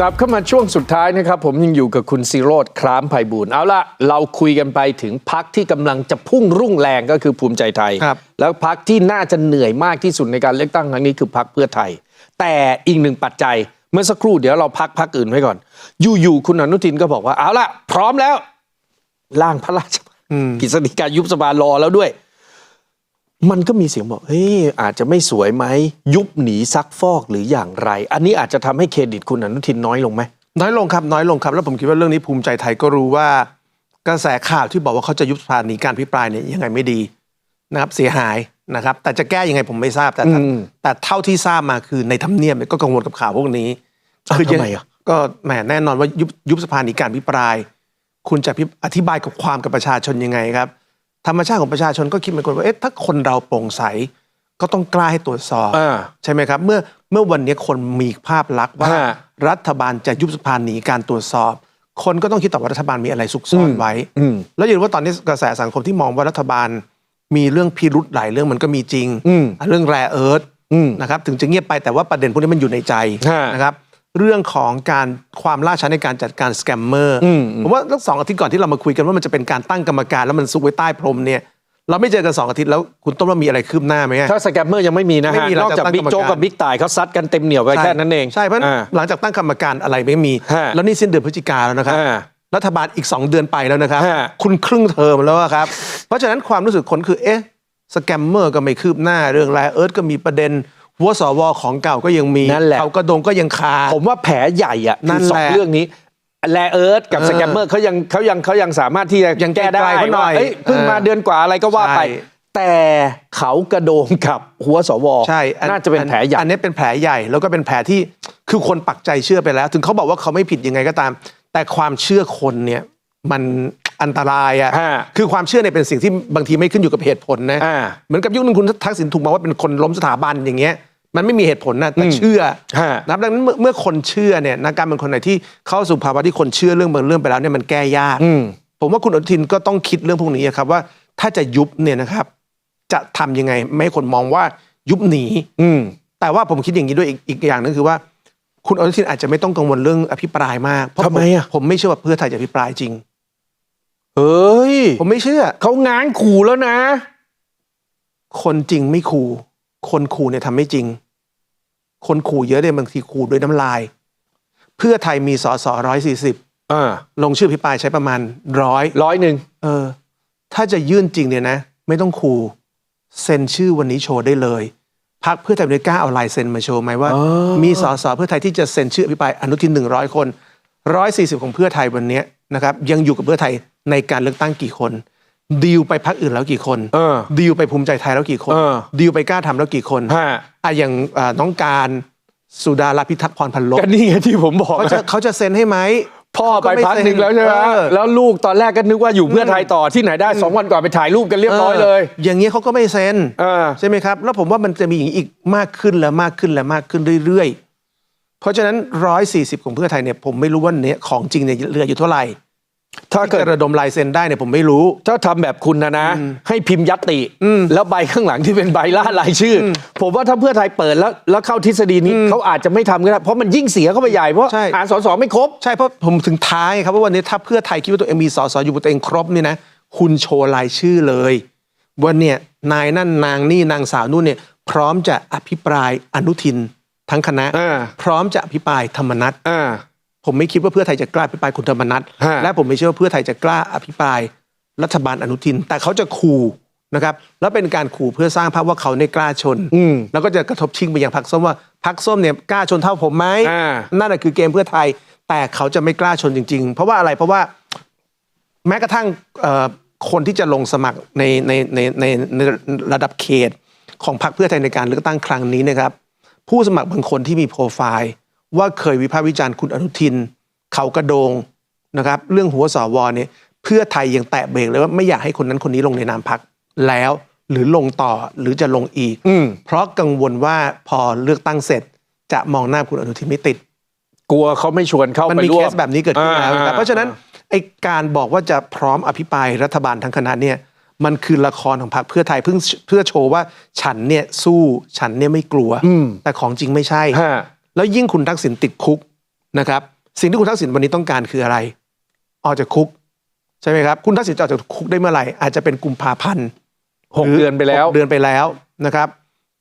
กลับเข้ามาช่วงสุดท้ายนะครับ ผมยังอยู่กับคุณซีโรดครามไพบูลย์เอาละเราคุยกันไปถึงพักที่กำลังจะพุ่งรุ่งแรงก็คือภูมิใจไทย ครับ แล้วพักที่น่าจะเหนื่อยมากที่สุดในการเลือกตั้งครั้งนี้คือพักเพื่อไทย แต่อีกหนึ่งปัจจัยเมื่อสักครู่เดี๋ยวเราพักพักอื่นไว้ก่อน อยู่ๆคุณอนุทินก็บอกว่าเอาละพร้อมแล้ว ร่างพระราชบัญญัติอืมกฤษฎีกายุบสภารอแล้วด้วย มันก็มีเสียงบอกเฮ้ยอาจจะไม่สวยไหม ยุบหนีซักฟอกหรืออย่างไร อันนี้อาจจะทำให้เครดิตคุณอนุทินน้อยลงไหมน้อยลงครับน้อยลงครับ แล้วผมคิดว่าเรื่องนี้ภูมิใจไทยก็รู้ว่ากระแสข่าวที่บอกว่าเขาจะยุบสภาหนีการพิปรายเนี่ยยังไงไม่ดีนะครับเสียหายนะครับ แต่จะแก้ยังไงผมไม่ทราบแต่ถ้าอืมแต่เท่าที่ทราบมาคือในทำเนียบเนี่ยก็กังวลกับข่าวพวกนี้อ้าวคือยังทำไมอะก็แหมแน่นอนว่ายุบยุบสภาหนีการพิปราย คุณจะพิอธิบายกับความกับประชาชนยังไงครับ ธรรมชาติของประชาชนก็คิดเหมือนกันว่าเอ๊ะถ้าคนเราโปร่งใสก็ต้องกล้าให้ตรวจสอบอ่า ใช่ไหมครับ เมื่อเมื่อวันนี้คนมีภาพลักษณ์ว่า ฮะรัฐบาลจะยุบสภาหนีการตรวจสอบ คนก็ต้องคิดต่อว่ารัฐบาลมีอะไรซุกซ่อนไว้ อืม แล้วอย่าลืมว่าตอนนี้กระแสสังคมที่มองว่ารัฐบาลมีเรื่องพิรุธหลายเรื่องมันก็มีจริง อืมเรื่องแรเอิร์ธอืมนะครับถึงจะเงียบไปแต่ว่าประเด็นพวกนี้มันอยู่ในใจฮะ นะครับ เรื่องของการความล่าช้าในการจัดการสแกมเมอร์อืมอืมผมว่าตั้งสองอาทิตย์ก่อนที่เรามาคุยกันว่ามันจะเป็นการตั้งกรรมการแล้วมันซุกไว้ใต้พรมเนี่ยเราไม่เจอกันสองอาทิตย์แล้วคุณต้นว่ามีอะไรคืบหน้าไหมอะถ้าสแกมเมอร์ยังไม่มีนะไม่ฮะมีหลันงอกจากจากตั้งบิ๊กโจ๊กกรรมการกับบิ๊กต่ายเขาซัดกันเต็มเหนียวไปแค่นั้นเองใช่เพราะฉะนั้นอ่าหลังจากตั้งกรรมการอะไรไม่มีฮะแล้วนี่สิ้นเดือนพฤศจิกาแล้วนะครับอ่ารัฐบาลอีก 2 เดือนไปแล้วนะครับฮะคุณครึ่งเทอมแล้วอะครับ เพราะฉะนั้นความรู้สึกคนคือเอ๊ะสแกมเมอร์ก็ไม่คืบหน้าเรื่องแรเอิร์ธก็มีประเด็น หัวสวของเก่าก็ยังมีนั่นแหละเขากระดงก็ยังคา ผมว่าแผลใหญ่อะนั่คือนสองแหละเรื่องนี้แลเอิร์ธกับเออสแกมเมอร์เขายังเขายังเขายังสามารถที่จะยังแก้ได้ไกลๆเขาหน่อยว่าเอ้ยเพิ่งมาเออเดือนกว่าอะไรก็ว่าไปใช่แต่เขากระโดงกับหัวสวใช่อัน่าจะเป็นแผลใหญ่อันนี้เป็นแผลใหญ่แล้วก็เป็นแผลที่คือคนปักใจเชื่อไปแล้ว ถึงเขาบอกว่าเขาไม่ผิดยังไงก็ตาม แต่ความเชื่อคนเนี่ยมัน อันตรายอะฮะคือความเชื่อเนี่ยเป็นสิ่งที่บางทีไม่ขึ้นอยู่กับเหตุผลนะอ่าเหมือนกับยุคนึงคุณทักษิณถูกมองว่าเป็นคนล้มสถาบันอย่างเงี้ยมันไม่มีเหตุผลนะแต่อืมเชื่อฮะ นะครับดังนั้นเมื่อเมื่อคนเชื่อเนี่ยนักการเมืองคนไหนที่เข้าสู่ภาวะที่คนเชื่อเรื่องบางเรื่องไปแล้วเนี่ยมันแก้ยาก อืม ผมว่าคุณอนุทินก็ต้องคิดเรื่องพวกนี้ครับว่าถ้าจะยุบเนี่ยนะครับ จะทำยังไงไม่ให้คนมองว่ายุบหนี อืม แต่ว่าผมคิดอย่างนี้ด้วยอีกอีกอย่างหนึงคือว่า คุณอนุทินอาจจะไม่ต้องกังวลเรื่องอภิปรายมากเพราะทำไมอะ ผมไม่เชื่อว่าเพื่อไทยจะอภิปรายจริง เฮ้ย ผมไม่เชื่อ เขาง้างขู่แล้วนะ คนจริงไม่ขู่คนขู่เนี่ยทำไม่จริง คนขู่เยอะเนี่ยบางทีขู่ด้วยน้ำลาย เพื่อไทยมีสอสอร้อยสี่สิบอ่าลงชื่อพิปรายใช้ประมาณร้อยร้อยหนึ่งเออ ถ้าจะยื่นจริงเนี่ยนะ ไม่ต้องขู่เซ็นชื่อวันนี้โชว์ได้เลยพักเพื่อไทยได้กล้าเอาลายเซ็นมาโชว์ไหมว่า มีสอสอเพื่อไทยที่จะเซ็นชื่ออภิปรายอนุทินหนึ่งร้อยคนร้อยสี่สิบของเพื่อไทยวันเนี้ยนะครับยังอยู่กับเพื่อไทย ในการเลือกตั้งกี่คนดีลไปพักอื่นแล้วกี่คนเออดีลไปภูมิใจไทยแล้วกี่คนเออดีลไปกล้าทำแล้วกี่คนฮะอะอย่างอ่าน้องการสุดาราพิทักษ์พรพันลบก็นี่ไงที่ผมบอกเขาจะเขาจะเซ็นให้ไหมพ่อไปเขาก็ไม่พักหนึ่งแล้วใช่ไหมเออแล้วลูกตอนแรกก็นึกว่าอยู่เพื่อไทยต่อที่ไหนได้สองวันก่อนไปถ่ายรูปกันเรียบร้อยเลย อย่างเงี้ยเขาก็ไม่เซ็นเออใช่ไหมครับ แล้วผมว่ามันจะมีอย่างนี้อีกมากขึ้นและมากขึ้นและมากขึ้นเรื่อยๆ เพราะฉะนั้นร้อยสี่สิบของเพื่อไทยเนี่ยผมไม่รู้ว่าเนี่ยของจริงเนี่ยเหลืออยู่เท่าไหร่ ถ้าที่เกิดจะระดมลายเซ็นได้เนี่ยผมไม่รู้ ถ้าทำแบบคุณนะนะ ให้พิมพ์ยัตติอืมแล้วใบข้างหลังที่เป็นใบล่ารายชื่ออผมว่าถ้าเพื่อไทยเปิดแล้วแล้วเข้าทฤษฎีนี้เขาอาจจะไม่ทำก็ได้เพราะมันยิ่งเสียเข้าไปใหญ่เพราะใช่หารสสไม่ครบ ใช่เพราะผมถึงท้ายครับว่าวันนี้ถ้าเพื่อไทยคิดว่าตัวเองมีสสอยู่บนตัวเองครบเนี่ยนะคุณโชว์รายชื่อเลยว่าเนี่ยนายนั่นนางนี่นางสาวนู่นเนี่ยพร้อมจะอภิปรายอนุทินทั้งคณะอ่าพร้อมจะอภิปรายธรรมนัตอ่า ผมไม่คิดว่าเพื่อไทยจะกล้าอภิปรายคุณธรรมนัฐฮะ และผมไม่เชื่อว่าเพื่อไทยจะกล้าอภิปรายรัฐบาลอนุทิน แต่เขาจะขู่นะครับ แล้วเป็นการขู่เพื่อสร้างภาพว่าเขาในยกล้าชน อืม แล้วก็จะกระทบชิงไปยังพรรคส้มว่าพรรคส้มเนี่ยกล้าชนเท่าผมไหมอ่า นั่นแหะคือเกมเพื่อไทย แต่เขาจะไม่กล้าชนจริง ๆ เพราะว่าอะไรเพราะว่า แม้กระทั่งเอ่อคนที่จะลงสมัครในในในในในระดับเขตของพรรคเพื่อไทยในการเลือกตั้งครั้งนี้นะครับ ผู้สมัครบางคนที่มีโปรไฟล์ ว่าเคยวิพากษ์วิจารณ์คุณอนุทิน เขากระโดงนะครับ เรื่องหัวสวเนี่ยเพื่อไทยยังแตะเบรกเลยว่าไม่อยากให้คนนั้นคนนี้ลงในนามพักแล้วหรือลงต่อหรือจะลงอีกอืมเพราะกังวลว่าพอเลือกตั้งเสร็จ จะมองหน้าคุณอนุทินไม่ติด กลัวเขาไม่ชวนเข้ามันไปมีร่เควสแบบนี้เกิดขึ้นแล้วนะครับอ่เพราะฉะนั้นไอ้การบอกว่าจะพร้อมอภิปรายรัฐบาลทั้งคณะเนี่ยมันคือละครของพรรคเพื่อไทยเพิ่งเพื่อโชว์ว่าฉันเนี่ยสู้ฉันเนี่ยไม่กลัวอืมแต่ของจริงไม่ใช่ฮะ แล้วยิ่งคุณทักษิณติดคุกนะครับ สิ่งที่คุณทักษิณวันนี้ต้องการคืออะไร ออกจากคุก ใช่ไหมครับ คุณทักษิณจะออกจากคุกได้เมื่อไหร่ อาจจะเป็นกุมภาพันธ์หกเดือนไปแล้วหกเดือนไปแล้วนะครับ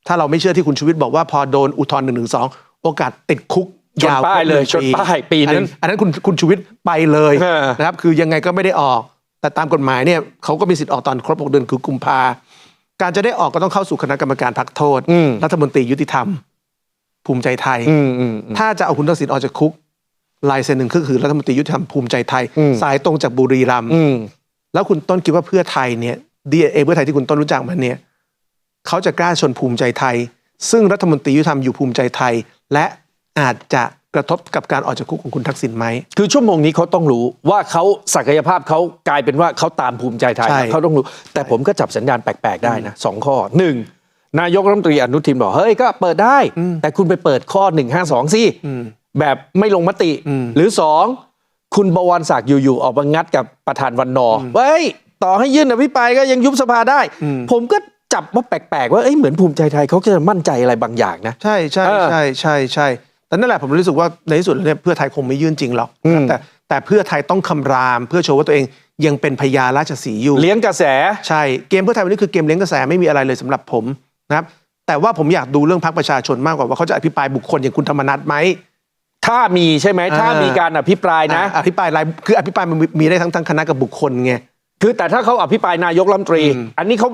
ถ้าเราไม่เชื่อที่คุณชูวิทย์บอกว่าพอโดนอุทธรณ์หนึ่งหนึ่งสองโอกาสติดคุกชนยาวป้ายเลยครบหงชนป้ายปีหนึ่งอันนั้นอันนั้นคุณคุณชูวิทย์ไปเลยเออนะครับคือยังไงก็ไม่ได้ออก แต่ตามกฎหมายเนี่ยเขาก็มีสิทธิ์ออกตอนครบหกเดือนคือกุมภาการจะได้ออกก็ต้องเข้าสู่คณะกรรมการพักโทษอืมรัฐมนตรียุติธรรม ภูมิใจไทย อืมอืมอืม ถ้าจะเอาคุณทักษิณออกจากคุก ลายเซ็นหนึ่งก็คือรัฐมนตรียุติธรรมภูมิใจไทย อืม สายตรงจากบุรีรัมย์อืมแล้วคุณต้นคิดว่าเพื่อไทยเนี่ยดีเอเพื่อไทยที่คุณต้นรู้จักมันเนี่ยเขาจะกล้าชนภูมิใจไทย ซึ่งรัฐมนตรียุติธรรมอยู่ภูมิใจไทย และอาจจะกระทบกับการออกจากคุกของคุณทักษิณไหม คือชั่วโมงนี้เขาต้องรู้ว่าเขาศักยภาพเขากลายเป็นว่าเขาตามภูมิใจไทยใช่ เขาต้องรู้ แต่ผมก็จับสัญญาณแปลกๆได้นะสองข้อหนึ่ง นายกรัฐมนตรีอนุทินบอกเฮ้ยก็เปิดได้ แต่คุณไปเปิดข้อ 152สิอืมแบบไม่ลงมติอืมหรือสองคุณบวรศักดิ์อยู่ๆออกมางัดกับประธานวันนออเฮ้ยต่อให้ยื่นอภิปรายก็ยังยุบสภาได้อืมผมก็จับว่าแปลกๆ ว่าเอ้ยเหมือนภูมิใจไทยเขาจะมั่นใจอะไรบางอย่างนะ ใช่ใช่เออใช่ใช่ใช่แต่นั่นแหละผมรู้สึกว่าในที่สุดแล้วเนี่ยเพื่อไทยคงไม่ยื่นจริงหรอกอืมแต่แต่เพื่อไทยต้องคำราม เพื่อโชว์ว่าตัวเองยังเป็นพญาราชสีห์อยู่ เลี้ยงกระแส ใช่เกมเพื่อไทยวันนี้คือเกมเลี้ยงกระแสไม่มีอะไรเลยสำหรับผม นะครับแต่ว่าผมอยากดูเรื่องพรรคประชาชนมากกว่าว่าเขาจะอภิปรายบุคคลอย่างคุณธรรมนัฐไหม ถ้ามีใช่ไหม ถ้าเออมีการอภิปรายนะอ่อภิปรายรายคืออภิปรายมันมีมีได้ทั้งทั้งคณะกับบุคคลไงคือแต่ถ้าเขาอภิปรายนายกรัฐมนตรีอืมอันนี้เขา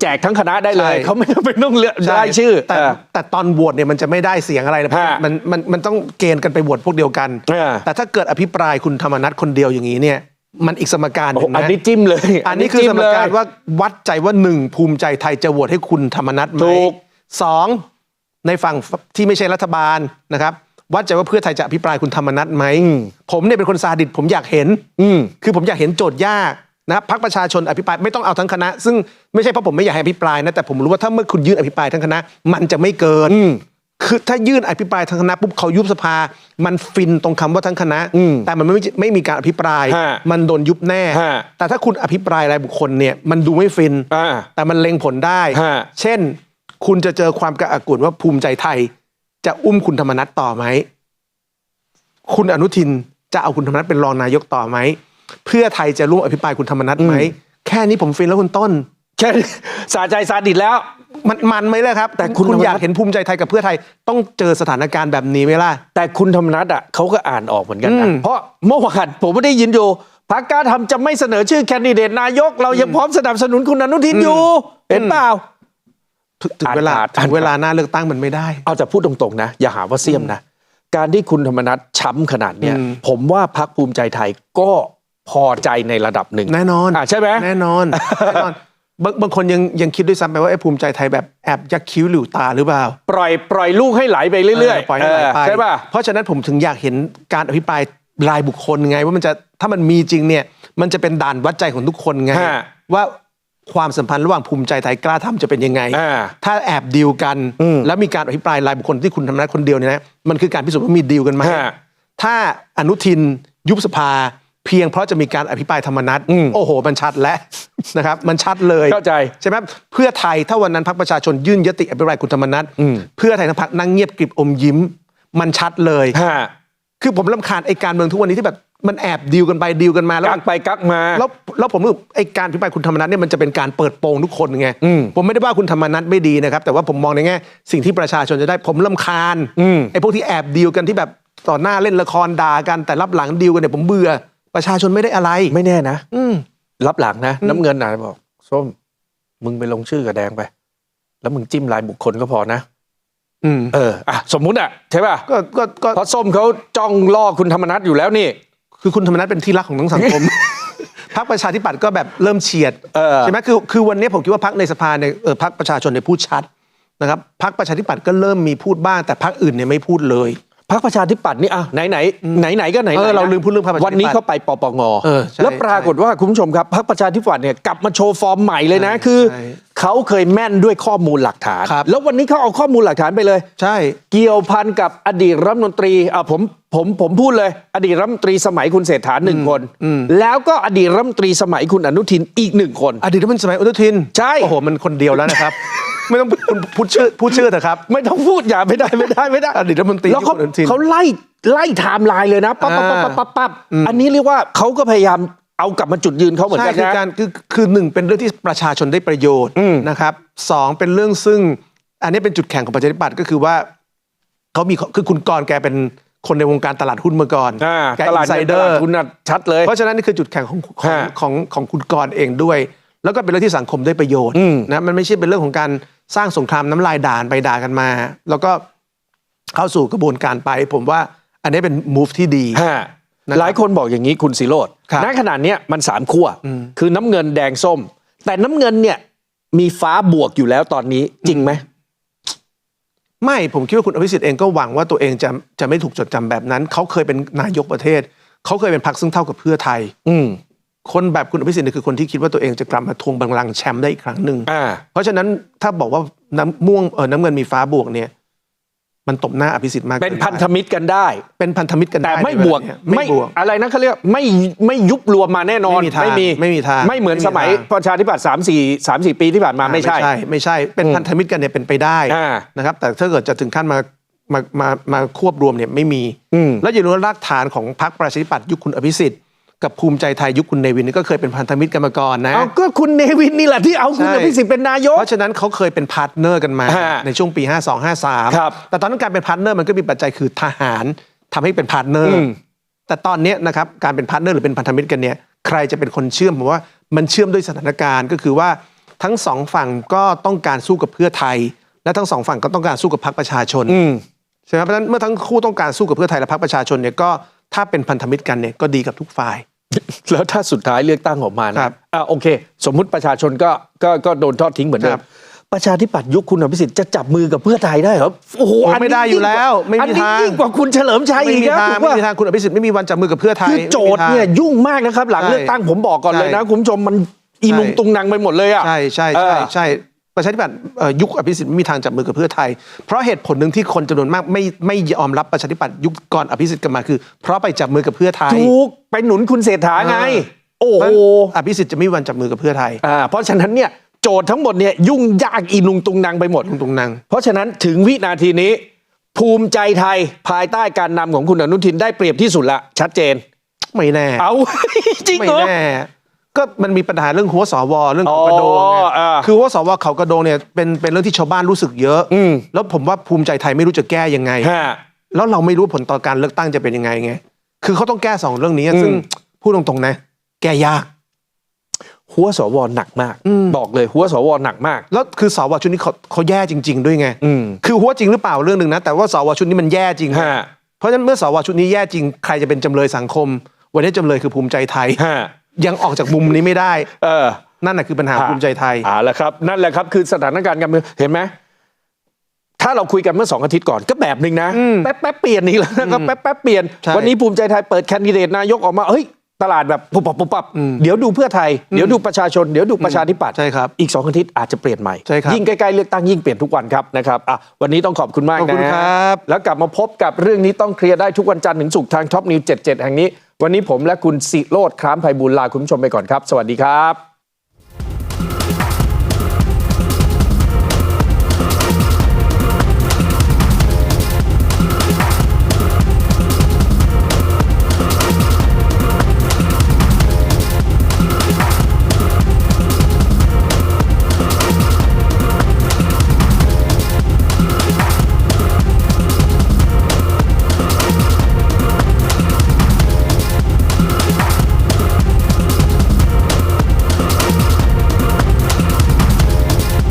แจกทั้งคณะได้เลยใช่เขาไม่จำเป็นต้องเลือกได้ชื่อ แต่เออแต่ตอนโหวตเนี่ยมันจะไม่ได้เสียงอะไรนะเพราะฮะมันมันมันต้องเกณฑ์กันไปโหวตพวกเดียวกันเออแต่ถ้าเกิดอภิปรายคุณธรรมนัฐคนเดียวอย่างนี้เนี่ย มันอีกสมการหโอ้นึ่โหงนะอันนี้จิ้มเลยอันนี้คือจิ้สมเลยการว่าวัดใจว่าหนึ่งภูมิใจไทยจะโหวตให้คุณธรรมนัฐไหมถูกสองในฝั่งที่ไม่ใช่รัฐบาลนะครับวัดใจว่าเพื่อไทยจะอภิปรายคุณธรรมนัฐไหมผมเนี่ยเป็นคนซาดิสผมอยากเห็น อืมคือผมอยากเห็นโจทย์ยากนะพักประชาชนอภิปรายไม่ต้องเอาทั้งคณะ ซึ่งไม่ใช่เพราะผมไม่อยากให้อภิปรายนะแต่ผมรู้ว่าถ้าเมื่อคุณยื่นอภิปรายทั้งคณะ มันจะไม่เกินอืม คือถ้ายื่นอภิปรายทั้งคณะปุ๊บเขายุบสภา มันฟินตรงคำว่าทั้งคณะอืมแต่มันไม่ไม่มีการอภิปรายฮะมันโดนยุบแน่ฮะแต่ถ้าคุณอภิปรายรายบุคคลเนี่ยมันดูไม่ฟินอ่าแต่มันเล็งผลได้ฮะเช่น คุณจะเจอความกระอักกรุ่นว่าภูมิใจไทย จะอุ้มคุณธรรมนัฐต่อไหม คุณอนุทินจะเอาคุณธรรมนัฐเป็นรองนายกต่อไหม เพื่อไทยจะร่วมอภิปรายคุณธรรมนัฐไหม แค่นี้ผมฟินแล้วคุณต้นแค่นี้สาใจซาดิสแล้ว มันมันไหมเลยครับ แต่คุณคุณธรรมนัสอยากเห็นภูมิใจไทยกับเพื่อไทย ต้องเจอสถานการณ์แบบนี้ไหมล่ะแต่คุณธรรมนัฐอะเขาก็อ่านออกเหมือนกันอืนะมเพราะเมื่อวานผมไม่ได้ยินอยู่พักกล้ารทำจะไม่เสนอชื่อแคนดิเดตนายก เรายังพร้อมสนับสนุนคุณอนุทินอยู่เห็นเปล่าถึงถึงเวลาอ่านขาดถึงเวลาหน้าเลือกตั้งมันไม่ได้ เอาแต่พูดตรงๆนะ อย่าหาว่าเสียมนะ การที่คุณธรรมนัฐช้ำขนาดเนี้ยอืมผมว่าพักภูมิใจไทยก็พอใจในระดับหนึ่งแน่นอนอะใช่ไหมแน่นอนแน่นอน บางบางคนยังยังคิดด้วยซ้ำไปว่าไอ้ภูมิใจไทยแบบแอบยักคิ้วหลิวตาหรือเปล่าปล่อยปล่อยลูกให้ไหลไปเรื่อยปล่อยให้ไหลไปเออใช่ป่ะเพราะฉะนั้นผมถึงอยากเห็นการอภิปรายรายบุคคลไง ว่ามันจะถ้ามันมีจริงเนี่ย มันจะเป็นด่านวัดใจของทุกคนไงฮะว่าความสัมพันธ์ระหว่างภูมิใจไทยกล้าทำจะเป็นยังไงอ่าถ้าแอบดีลกันอืมแล้วมีการอภิปรายรายบุคคลที่คุณทำนัดคนเดียวเนี่ยนะมันคือการพิสูจน์ว่ามีดีลกันไหมฮะถ้าอนุทินยุบสภา เพียงเพราะจะมีการอภิปรายธรรมนัตอืมโอ้โห มันชัดแล้วนะครับมันชัดเลยเข้าใจใช่ไหมเพื่อไทยถ้าวันนั้นพรรคประชาชนยื่นยติอภิปรายคุณธรรมนัฐอืมเพื่อไทยทั้งพรรคนั่งเงียบกริบอมยิ้ม มันชัดเลยฮะคือผมลำคาญไอ้การเมืองทุกวันนี้ที่แบบมันแอบดีลกันไปดีลกันมาแล้วกัมักนไปกักมา แล้วแล้วผมรู้สึกไอ้การพิปรายคุณธรรมนัฐเนี่ยมันจะเป็นการเปิดโปงทุกคนไงอืมผมไม่ได้ว่าคุณธรรมนัฐไม่ดีนะครับ แต่ว่าผมมองในแง่สิ่งที่ประชาชนจะได้ผมลำคาญอืมไอ้พวกที่แอบดีลกันที่แบบต่อหน้าเล่นละครด่ากันแต่รับหลังดีลกันเนี่ยผมเบื่อ ประชาชนไม่ได้อะไร ไม่แน่นะอืมรับหลังนะอืมน้ำเงินอาจจะบอก ส้ม มึงไปลงชื่อกับแดงไป แล้วมึงจิ้มลายบุคคลก็พอนะอืมเอออะสมมุติอะใช่ป่ะก็ก็ก็เพราะส้มเขาจ้องล่อคุณธรรมนัฐอยู่แล้วนี่ คือคุณธรรมนัฐเป็นที่รักของทั้งสังคมพรรคประชาธิปัตย์ก็แบบเริ่มเฉียดเออใช่ไหมคือคือวันนี้ผมคิดว่าพรรคในสภาเนี่ยเออพรรคประชาชนเนี่ยพูดชัดนะครับพรรคประชาธิปัตย์ก็เริ่มมีพูดบ้างแต่พรรคอื่นเนี่ยไม่พูดเลย พรรคประชาธิปัตย์นี่อะไหนไหนไหนไหนก็ไหนเออไหนนะเราลืมพูดเรื่องพรรคประชาธิปัตย์วันนี้เขาไปปปงเออใช่แล้วปรากฏว่าคุณผู้ชมครับพรรคประชาธิปัตย์เนี่ยกลับมาโชว์ฟอร์มใหม่เลยนะใช่คือใช่เขาเคยแม่นด้วยข้อมูลหลักฐานครับแล้ววันนี้เขาเอาข้อมูลหลักฐานไปเลย ใช่ เกี่ยวพันกับอดีตรัฐมนตรีอะผมผมผมพูดเลย อดีตรัฐมนตรีสมัยคุณเศรษฐาหนึ่งคนอืมแล้วก็อดีตรัฐมนตรีสมัยคุณอนุทินอีกหนึ่งคน อดีตรัฐมนตรีสมัยอนุทิน ใช่ โอ้โห มันคนเดียวแล้วนะครับ ไม่ต้องคุณพูดชื่อพูดชื่อเถอะครับ ไม่ต้องพูดอย่าไม่ได้ไม่ได้ไม่ได้อดีตรัฐมนตรีแล้วเขาคุณอนุทิน เขาไล่ไล่ไทม์ไลน์เลยนะปั๊บปั๊บปั๊บปั๊บปั๊บปั๊บอันนี้เรียกว่าเขาก็พยายามเอากลับมาจุดยืนเขาเหมือนใช่กันคือนะการคือคือหนึ่งเป็นเรื่องที่ประชาชนได้ประโยชน์อืมนะครับสองเป็นเรื่องซึ่ง อันนี้เป็นจุดแข็งของประชาธิปัตย์ก็คือว่าเขามีคือคุณกรณ์แกเป็นคนในวงการตลาดหุ้นมาก่อนอ่าแกตลาดอินไซเงินเดตอลาดร์ทุนน่ะชัดเลย เพราะฉะนั้นนี่คือจุดแข็งของของฮะ ของของคุณกรณ์เองด้วย แล้วก็เป็นเรื่องที่สังคมได้ประโยชน์อืมนะมันไม่ใช่เป็นเรื่องของการสร้างสงครามน้ำลายด่านไปด่ากันมา แล้วก็เข้าสู่กระบวนการไป ผมว่าอันนี้เป็น move ที่ดีฮะนะครับหลายคนบอกอย่างนี้คุณสิโรดครับณขนาดเนี้ยมันสามขั้วอืมคือน้ำเงินแดงส้ม แต่น้ำเงินเนี่ยมีฟ้าบวกอยู่แล้วตอนนี้จริงไหมไม่ผมคิดว่าคุณอภิสิทธิ์เองก็หวังว่าตัวเองจะจะไม่ถูกจดจำแบบนั้น เขาเคยเป็นนายกประเทศ เขาเคยเป็นพรรคซึ่งเท่ากับเพื่อไทย อืม คนแบบคุณอภิสิทธิ์เนี่ยคือคนที่คิดว่าตัวเองจะกลับมาทวงบัลลังก์แชมป์ได้อีกครั้งหนึ่งอ่า เพราะฉะนั้นถ้าบอกว่าน้ำม่วงเออน้ำเงินมีฟ้าบวกเนี่ย มันตบหน้าอภิสิทธิ์มากเป็นกิพันธมิตรกันได้ เป็นพันธมิตรกันแต่ได้ไม่ในบเววลากเนี้ยไม่ไม่บวก อะไรนะเขาเรียกไม่ไม่ยุบรวมมาแน่นอนไม่มีทางมีไม่มีทางไม่เหมือนไม่มีสมัยทาง ประชาธิปัตย์สามสี่สามสี่ปีที่ผ่านมาไม่ใช่ ไม่ใช่เป็นอืมพันธมิตรกันเนี่ยเป็นไปได้อ่านะครับ แต่ถ้าเกิดจะถึงขั้นมามามามาควบรวมเนี่ยไม่มี อืม แล้วอย่าลืมว่ารากฐานของพรรคประชาธิปัตย์ยุคคุณอภิสิทธิ์ กับภูมิใจไทยยุคคุณเนวินนี่ก็เคยเป็นพันธมิตรกันมาก่อนนะเอาก็คุณเนวินนี่แหละที่เอาคุณใช่อภิสิทธิ์เป็นนายก เพราะฉะนั้นเขาเคยเป็นพาร์ทเนอร์กันมาฮะในช่วงปี 52 53 ครับ แต่ตอนนั้นการเป็นพาร์ทเนอร์มันก็มีปัจจัยคือทหารทำให้เป็นพาร์ทเนอร์อืมแต่ตอนเนี้ยนะครับการเป็นพาร์ทเนอร์หรือเป็นพันธมิตรกันเนี่ยใครจะเป็นคนเชื่อมผมว่ามันเชื่อมด้วยสถานการณ์ก็คือว่าทั้งสองฝั่งก็ต้องการสู้กับเพื่อไทย และทั้งสองฝั่งก็ต้องการสู้กับพรรคประชาชนอืมใช่ไหมเพราะฉะนั้นเมื่อทั้งคู่ต้องการสู้กับเพื่อไทยและพรรคประชาชนเนี่ยก็ ถ้าเป็นพันธมิตรกันเนี่ยก็ดีกับทุกฝ่าย แล้วถ้าสุดท้ายเลือกตั้งออกมานะครับอ่าโอเค สมมุติประชาชนก็ก็ก็โดนทอดทิ้งเหมือนเดิครัมบ ประชาธิปัตย์ยุคคุณอภิสิทธิ์จะจับมือกับเพื่อไทยได้เหรอโอ้โหโอ้นนี้ไม่ได้อยู่แล้วไม่มีอันนี้ทาง ยิ่งกว่าคุณเฉลิมชัยไม่อีกมีนะทางถูกไม่ปะมีทางคุณอภิสิทธิ์ไม่มีวันจับมือกับเพื่อไทยคือโจทย์เนี่ยไม่มีทาง ยุ่งมากนะครับ หลังใช่เลือกตั้งผมบอกก่อนเลยนะ ใช่คุณผู้ชมมันอีนุงใช่ตุงนางไปหมดเลยอะใช่ใช่เอใช่อใช่ ประชาธิปัตย์เอ่อยุคอภิสิทธิ์ไม่มีทางจับมือกับเพื่อไทย เพราะเหตุผลหนึ่งที่คนจำนวนมากไม่ไม่ยอมรับประชาธิปัตย์ยุคก่อนอภิสิทธิ์กันมาคือ เพราะไปจับมือกับเพื่อไทยถูกไปหนุนคุณเศรษฐาไง โอ้เพราะโหฉะนั้นอภิสิทธิ์จะไม่มีวันจับมือกับเพื่อไทยอ่าเพราะฉะนั้นเนี่ยโจทย์ทั้งหมดเนี่ยยุ่งยากอีนุงตุงนางไปหมดตรงนั้นเพราะฉะนั้นถึงวินาทีนี้ ภูมิใจไทยภายใต้การนำของคุณอนุทินได้เปรียบที่สุดละชัดเจน ไม่แน่ เอาจริงไม่เหรอแน่ ก็มันมีปัญหาเรื่องหัวสวเรื่องเขากระโดงอ๋อไงอ่าคือหัวสวเขากระโดงเนี่ยเป็นเป็นเรื่องที่ชาวบ้านรู้สึกเยอะอืม แล้วผมว่าภูมิใจไทยไม่รู้จะแก้ยังไง ฮะ แล้วเราไม่รู้ผลต่อการเลือกตั้งจะเป็นยังไงไง คือเขาต้องแก้สองเรื่องนี้อืมซึ่งพูดตรงๆนะ แก้ยาก หัวสวหนักมาก อืม บอกเลยหัวสวหนักมาก แล้วคือสวชุดนี้เขาเขาแย่จริง ๆ ด้วยไง อืม คือหัวจริงหรือเปล่าเรื่องหนึ่งนะ แต่ว่าสวชุดนี้มันแย่จริง ฮะ เพราะฉะนั้นเมื่อสวชุดนี้แย่จริง ใครจะเป็นจำเลยสังคม วันนี้จำเลยคือภูมิใจไทย ฮะ ยังออกจากมุมนี้ไม่ได้ เออ นั่นแหะคือปัญหาภูมิใจไทยเอ่าละครับ นั่นแหละครับคือสถานการณ์การเมืองเห็นไหมถ้าเราคุยกันเมื่อสองอาทิตย์ก่อนก็แบบหนึ่งนะอืมแป๊บแป๊บเปลี่ยนนี่แล้วนะครับแป๊บแป๊บเปลี่ยน ใช่ วันนี้ภูมิใจไทยเปิดแคนดิเดตนายกออกมาเฮ้ย ตลาดแบบปุบปับปุบปับอืมเดี๋ยวดูเพื่อไทย เดี๋ยวดูประชาชน เดี๋ยวดูประชาธิปัตย์ใช่ครับอีกสองอาทิตย์อาจจะเปลี่ยนใหม่ใช่ครับยิ่งใกล้ๆเลือกตั้งยิ่งเปลี่ยนทุกวันครับนะครับอะวันนี้ต้องขอบคุณมากขอบคุณนะครับ แล้วกลับมาพบกับเรื่องนี้ต้องเคลียร์ได้ทุกวันจันทร์ถึงศุกร์ทางท็อปนิว77แห่งนี้ วันนี้ผมและคุณสิโรดครามไพบูลย์ลาคุณผู้ชมไปก่อนครับ สวัสดีครับ